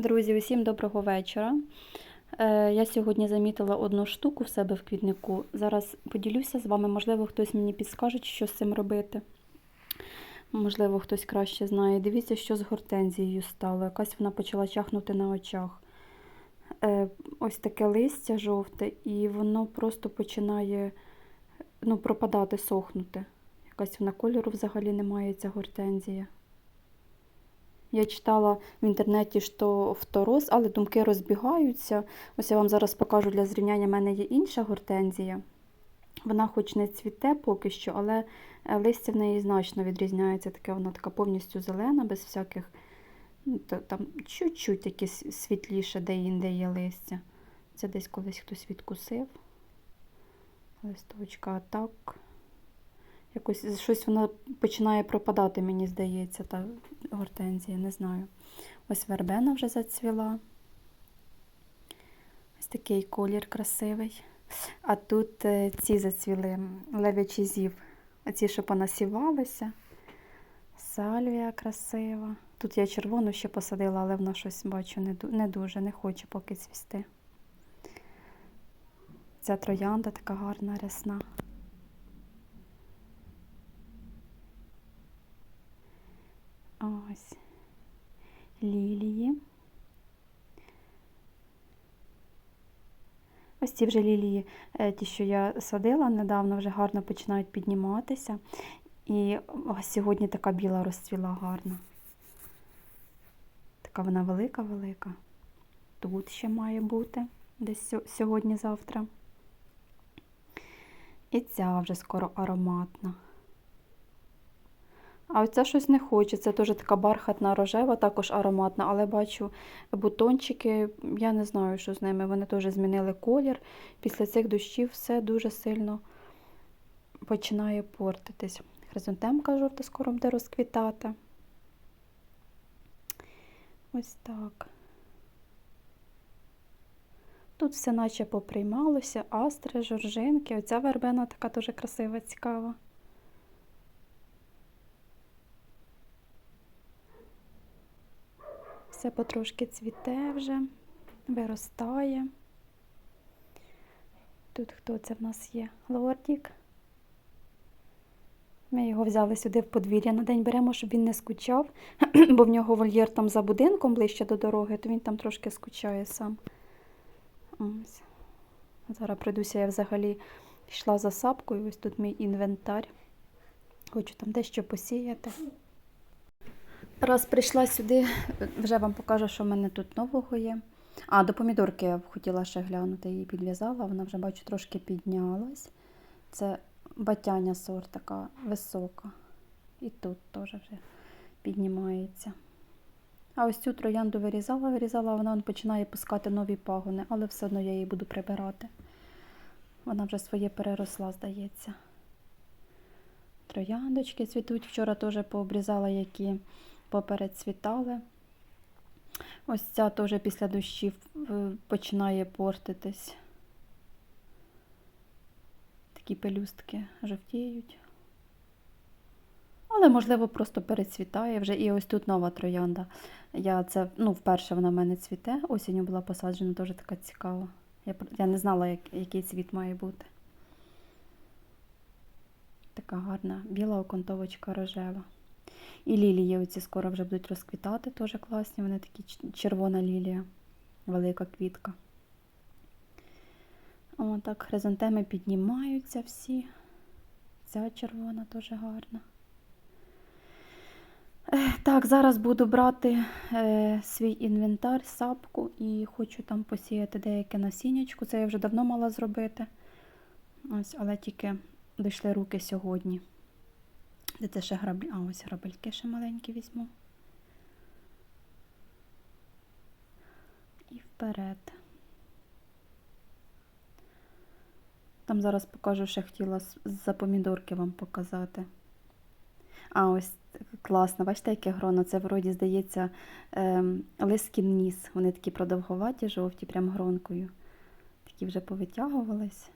Друзі, усім доброго вечора. Е, Я сьогодні замітила одну штуку в себе в квітнику. Зараз поділюся з вами, можливо, хтось мені підскаже, що з цим робити. Можливо, хтось краще знає. Дивіться, що з гортензією стало. Якась вона почала чахнути на очах. Е, Ось таке листя жовте, і воно просто починає ну, пропадати, сохнути. Якась вона кольору взагалі немає, ця гортензія. Я читала в інтернеті, що фтороз, але думки розбігаються. Ось я вам зараз покажу для зрівняння. У мене є інша гортензія. Вона хоч не цвіте поки що, але е, листя в неї значно відрізняється. Таке вона така повністю зелена, без всяких, ну, там чуть-чуть якесь світліше, де інде є листя. Це десь колись хтось відкусив. Листочка, так. Якось щось вона починає пропадати, мені здається, та гортензія, не знаю. Ось вербена вже зацвіла. Ось такий колір красивий. А тут е, ці зацвіли м, левячий зів. Оці, що понасівалися. Сальвія красива. Тут я червону ще посадила, але вона щось бачу не дуже, не хоче поки цвісти. Ця троянда така гарна, рясна. Ось лілії. Ось ці вже лілії, е, ті, що я садила недавно, вже гарно починають підніматися. І ось сьогодні така біла розцвіла гарна. Така вона велика-велика. Тут ще має бути десь сьогодні-завтра. І ця вже скоро ароматна. А оця щось не хоче. Це теж така бархатна рожева, також ароматна, але бачу бутончики, я не знаю, що з ними. Вони теж змінили колір. Після цих дощів все дуже сильно починає портитись. Хризантемка жовта скоро буде розквітати. Ось так. Тут все наче поприймалося, астри, жоржинки. Оця вербена така дуже красива, цікава. Все потрошки цвіте вже, виростає. Тут хто це в нас є? Лордік. Ми його взяли сюди в подвір'я на день беремо, щоб він не скучав, бо в нього вольєр там за будинком ближче до дороги, то він там трошки скучає сам. Ось. Зараз прийдуся, я взагалі йшла за сапкою, ось тут мій інвентар. Хочу там дещо посіяти. Раз прийшла сюди, вже вам покажу, що в мене тут нового є. А, до помідорки я хотіла ще глянути, її підв'язала, вона вже бачу трошки піднялась. Це батяня сорт така висока. І тут теж вже піднімається. А ось цю троянду вирізала, вирізала, вона починає пускати нові пагони, але все одно я її буду прибирати. Вона вже своє переросла, здається. Трояндочки цвітуть. Вчора теж пообрізала, які попередцвітали. Ось ця теж після дощів е, починає портитись. Такі пелюстки жовтіють. Але, можливо, просто перецвітає вже. І ось тут нова троянда. Я це, ну, вперше вона в мене цвіте. Осінню була посаджена, теж така цікава. Я, я не знала, як, який цвіт має бути. Така гарна біла окантовочка рожева. І лілії оці скоро вже будуть розквітати, теж класні. Вони такі червона лілія, велика квітка. О, так, хризантеми піднімаються всі. Ця червона теж гарна. Так, зараз буду брати е, свій інвентар, сапку і хочу там посіяти деяке насіннячко. Це я вже давно мала зробити. Ось, але тільки дійшли руки сьогодні. Де це ще граблі? А, ось грабельки ще маленькі візьму. І вперед. Там зараз покажу, ще хотіла з- з-за помідорки вам показати. А, ось класно, бачите, яке гроно. Це вроді, здається, ем, лискін ніс. Вони такі продовговаті, жовті, прям гронкою. Такі вже повитягувались.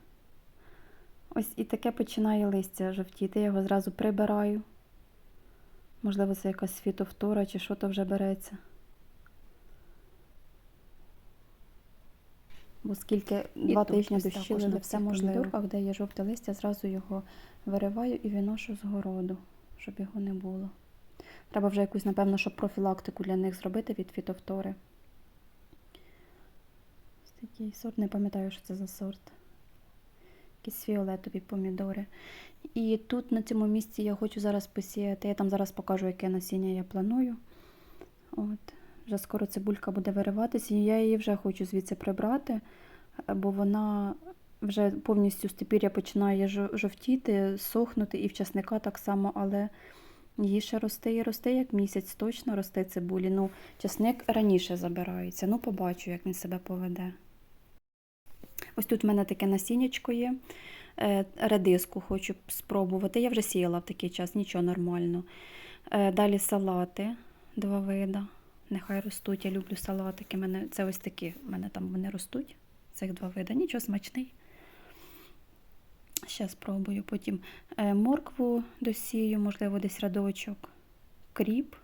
Ось і таке починає листя жовтіти. Я його зразу прибираю. Можливо, це якась фітофтора чи що то вже береться. Бо скільки І два тижні дощили на всіх помідорках, де є жовте листя, зразу його вириваю і виношу з городу, щоб його не було. Треба вже якусь, напевно, щоб профілактику для них зробити від фітофтори. Ось такий сорт, не пам'ятаю, що це за сорт. Якісь фіолетові помідори. І тут на цьому місці я хочу зараз посіяти. Я там зараз покажу, яке насіння я планую. От. Вже скоро цибулька буде вириватися, і я її вже хочу звідси прибрати, бо вона вже повністю степір'я починає жовтіти, сохнути, і в часника так само, але її ще росте і росте як місяць, точно росте цибулі. Ну, часник раніше забирається. Ну, побачу, як він себе поведе. Ось тут в мене таке насіннячко є. Е, Редиску хочу спробувати. Я вже сіяла в такий час, нічого нормально. Е, Далі салати, два вида. Нехай ростуть. Я люблю салатики. Мене, це ось такі. в мене там вони ростуть. Цих два вида. Нічого смачний. Ще спробую. Потім е, моркву досію, можливо, десь рядочок. Кріп.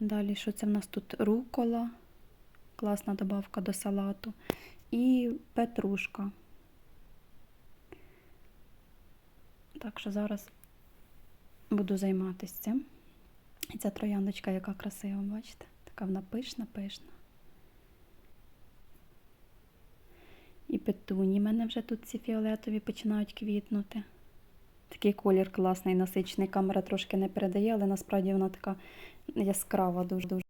Далі, що це в нас тут? Рукола. Класна добавка до салату. І петрушка. Так що зараз буду займатися цим. І ця трояндочка, яка красива, бачите? Така вона пишна, пишна. І петуні в мене вже тут ці фіолетові починають квітнути. Такий колір класний, насичений. Камера трошки не передає, але насправді вона така яскрава дуже-дуже.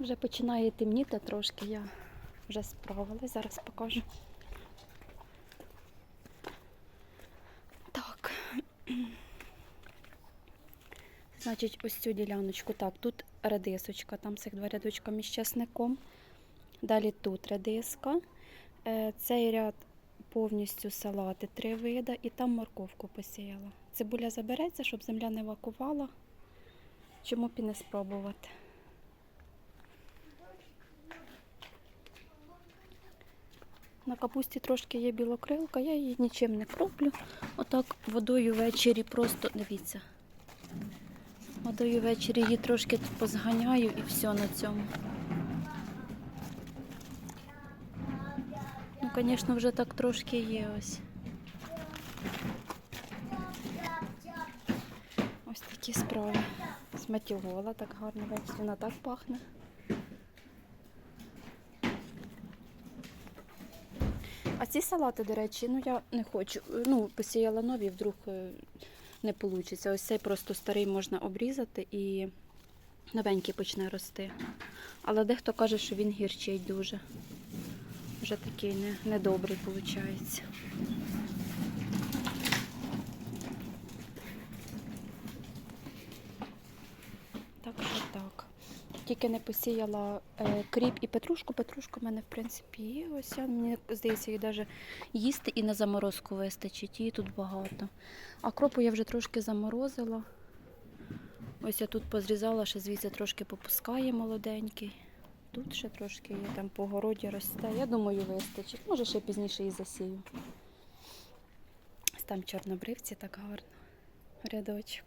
Вже починає темніти трошки, я вже справилась, зараз покажу. Так. Значить, ось цю діляночку. Так, тут редисочка, там цих два рядочка між часником. Далі тут редиска. Е, Цей ряд повністю салати, три вида, і там морковку посіяла. Цибуля забереться, щоб земля не вакувала. Чому б і не спробувати? На капусті трошки є білокрилка, я її нічим не кроплю. Отак водою ввечері просто, дивіться, водою ввечері її трошки позганяю і все на цьому. Ну, звісно, вже так трошки є ось. Ось такі справи. Сматювала так гарно, вона так пахне. А ці салати, до речі, ну я не хочу. Ну, посіяла нові, вдруг е, не вийде. Ось цей просто старий можна обрізати і новенький почне рости. Але дехто каже, що він гірчить дуже. Вже такий не, недобрий виходить. Так що так. Тільки не посіяла е, кріп і петрушку. Петрушка в мене, в принципі, є. Ось мені здається, її навіть їсти і на заморозку вистачить. Її тут багато. А кропу я вже трошки заморозила. Ось я тут позрізала, ще звідси трошки попускає молоденький. Тут ще трошки є, там по городі росте. Я думаю, вистачить. Може, ще пізніше і засію. Там чорнобривці так гарно. Рядочок.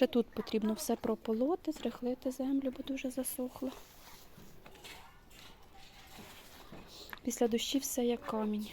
Ще тут потрібно все прополоти, зрихлити землю, бо дуже засохло. Після дощі все як камінь.